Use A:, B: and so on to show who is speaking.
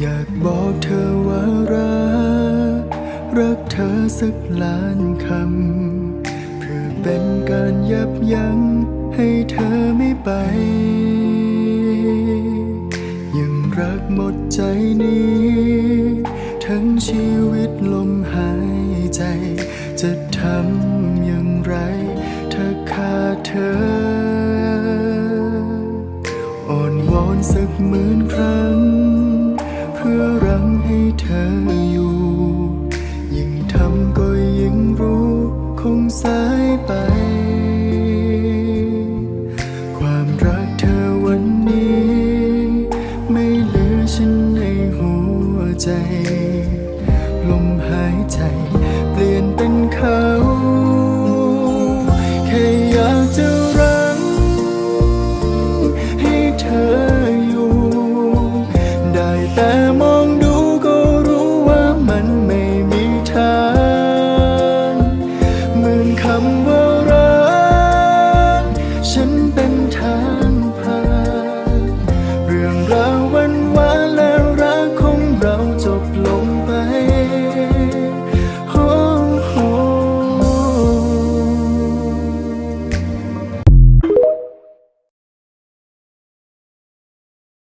A: อยากบอกเธอว่ารัก รักเธอสักล้านคำ เพื่อเป็นการยับยั้งให้เธอไม่ไป ยังรักหมดใจนี้ ทั้งชีวิตลมหายใจ จะทำอย่างไรถ้าขาดเธอ อ่อนวอนสักหมื่นครั้ง ออยู่ ยิ่งทำก็ยิ่งรู้ คงสายไป ความรักเธอวันนี้ ไม่เหลือฉันในหัวใจ ลมหายใจเปลี่ยน คำว่ารักฉัน